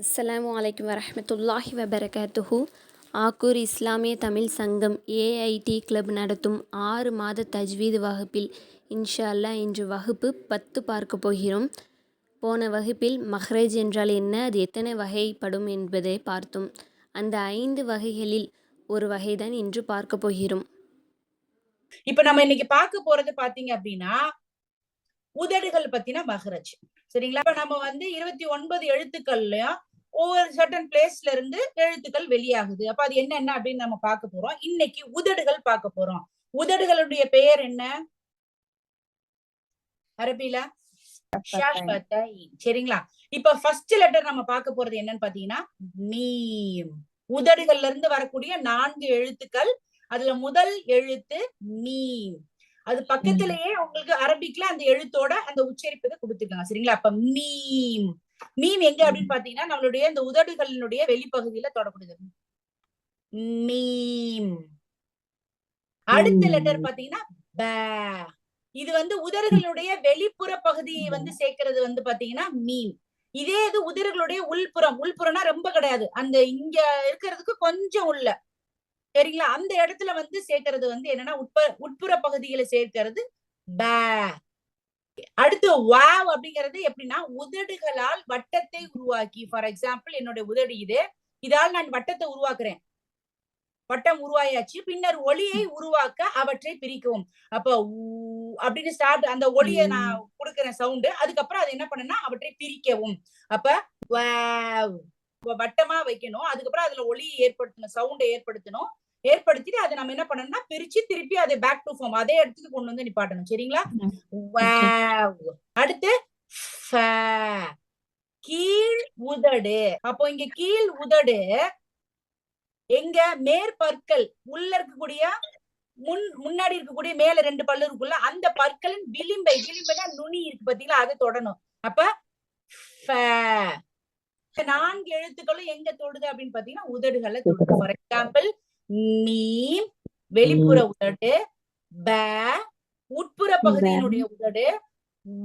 அஸ்ஸலாமு அலைக்கும் வரமத்துல்லாஹி வபரகாத்துஹு. ஆக்கூர் இஸ்லாமிய தமிழ் சங்கம் ஏஐடி கிளப் நடத்தும் ஆறு மாத தஜ்வீது வகுப்பில் இன்ஷா அல்லா இன்று வகுப்பு பத்து பார்க்க போகிறோம். போன வகுப்பில் மஹ்ரஜ் என்றால் என்ன அது எத்தனை வகைப்படும் என்பதை பார்த்தோம். அந்த ஐந்து வகைகளில் ஒரு வகைதான் இன்று பார்க்க போகிறோம். இப்ப நம்ம இன்னைக்கு பார்க்க போறது பாத்தீங்க அப்படின்னா உதடுகள் பத்தின மஹ்ரஜ். சரிங்களா? இப்ப நம்ம வந்து இருபத்தி ஒன்பது எழுத்துக்கள்லயும் ஒவ்வொரு சர்டன் பிளேஸ்ல இருந்து எழுத்துக்கள் வெளியாகுது. அப்ப அது என்னென்ன அப்படின்னு நம்ம பார்க்க போறோம். இன்னைக்கு உதடுகள் பார்க்க போறோம். உதடுகளுடைய பெயர் என்ன? அரபில. சரிங்களா? இப்ப ஃபர்ஸ்ட் லெட்டர் நம்ம பார்க்க போறது என்னன்னு பாத்தீங்கன்னா மீம். உதடுகள்ல இருந்து வரக்கூடிய நான்கு எழுத்துக்கள். அதுல முதல் எழுத்து மீம். அது பக்கத்திலேயே உங்களுக்கு அரபிக்ல அந்த எழுத்தோட அந்த உச்சரிப்பதை கொடுத்துருக்காங்க. சரிங்களா? அப்ப மீம். மீம் எங்க அப்படின்னு பாத்தீங்கன்னா நம்மளுடைய இந்த உதடுகளினுடைய வெளிப்பகுதியில தொடக்கூடியது மீம். அடுத்த லெட்டர் பாத்தீங்கன்னா ப. இது வந்து உதடுகளுடைய வெளிப்புற பகுதியை வந்து சேர்க்கிறது வந்து பாத்தீங்கன்னா மீம் இதே இது உதடுகளுடைய உள்புறம். உள்புறம்னா ரொம்ப கிடையாது. அந்த இங்க இருக்கிறதுக்கு கொஞ்சம் உள்ள. சரிங்களா? அந்த இடத்துல வந்து சேர்க்கறது வந்து என்னன்னா உட்ப உட்புற பகுதிகளை சேர்க்கிறது ப. அடுத்து வாவ் அப்படிங்கிறது எப்படின்னா உதடுகளால் வட்டத்தை உருவாக்கி. ஃபார் எக்ஸாம்பிள் என்னுடைய உதடு இது. இதால் நான் வட்டத்தை உருவாக்குறேன். வட்டம் உருவாயாச்சு. பின்னர் ஒளியை உருவாக்க அவற்றை பிரிக்கவும். அப்ப அப்படின்னு ஸ்டார்ட் அந்த ஒளியை நான் கொடுக்குறேன் சவுண்டு அதுக்கப்புறம் அது என்ன பண்ணுன்னா அவற்றை பிரிக்கவும். அப்ப வட்டமா வைக்கணும். அதுக்கப்புறம் அதுல ஒளியை ஏற்படுத்தணும் சவுண்டை ஏற்படுத்தணும். ஏற்படுத்திட்டு அதை நம்ம என்ன பண்ணணும்னா பிரிச்சு திருப்பி அதை பேக் டு ஃபார்ம் அதே இடத்துக்கு கொண்டு வந்து நிப்பாட்டணும். சரிங்களா? அடுத்து ஃப. கீழ் உதடு. அப்போ இங்க கீழ் உதடு எங்க மேற்பற்கள் உள்ள இருக்கக்கூடிய முன் முன்னாடி இருக்கக்கூடிய மேல ரெண்டு பல்லு இருக்குல்ல அந்த பற்களின் விளிம்பை விளிம்புனா நுனி இருக்கு பாத்தீங்களா? அதை தொடணும். அப்ப நான்கு எழுத்துக்களும் எங்க தொடுது அப்படின்னு பாத்தீங்கன்னா உதடுகளை தொடுது. ஃபார் எக்ஸாம்பிள் மீம் வெளிப்புற உதடு ப உட்புற பகுதியினுடைய உதடு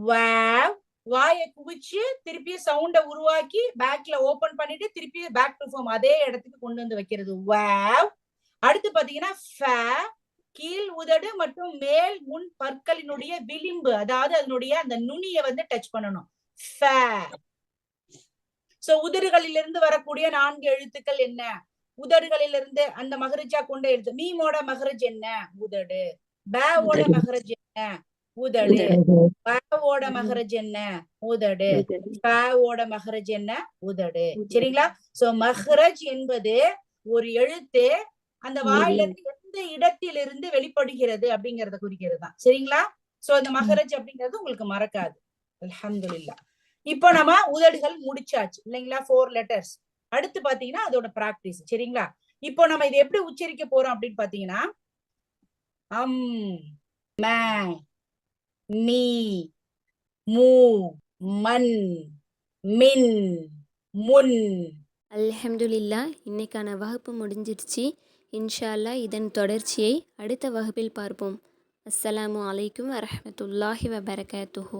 வாவ் வாயை குவிச்சு திருப்பி சவுண்ட உருவாக்கி பேக்ல ஓபன் பண்ணிட்டு திருப்பி பேக் டு ஃபார்ம் அதே இடத்துக்கு கொண்டு வந்து வைக்கிறது. வாவ் அடுத்து பாத்தீங்கன்னா கீழ் உதடு மற்றும் மேல் முன் பற்களினுடைய விளிம்பு அதாவது அதனுடைய அந்த நுனியை வந்து டச் பண்ணணும். சோ உதடுகளிலிருந்து வரக்கூடிய நான்கு எழுத்துக்கள் என்ன? உதடுகளிலிருந்து அந்த மகரஜா கொண்ட எழுத்து மீமோட மகரஜ் என்ன? உதடு. பேவோட மகரஜ் என்ன? உதடு. பேவோட மகரஜ் என்ன? உதடு. பேவோட மகரஜ் என்ன? உதடு. சரிங்களா? சோ மஹ்ரஜ் என்பது ஒரு எழுத்து அந்த வாயில இருந்து எந்த இடத்திலிருந்து வெளிப்படுகிறது அப்படிங்கறத குறிக்கிறது தான். சரிங்களா? சோ இந்த மஹரஜ் அப்படிங்கிறது உங்களுக்கு மறக்காது. அல்ஹம்துலில்லாஹ் இப்போ நம்ம உதடுகள் முடிச்சாச்சு. இல்லைங்களா? ஃபோர் லெட்டர்ஸ் அடுத்து பாத்தீங்கன்னா அதோட பிராக்டிஸ் சரிங்களா? இப்போ நம்ம இதை எப்படி உச்சரிக்க போறோம் அப்படின்னு பாத்தீங்கன்னா அம் மே மீ மூ மன் மின் முன். அல்ஹம்துலில்லா இன்னைக்கான வகுப்பு முடிஞ்சிருச்சு இன்ஷால்லா இதன் தொடர்ச்சியை அடுத்த வகுப்பில் பார்ப்போம். அஸ்ஸலாமு அலைக்கும் வரமத்துல்லாஹி வபரகாத்துஹூ.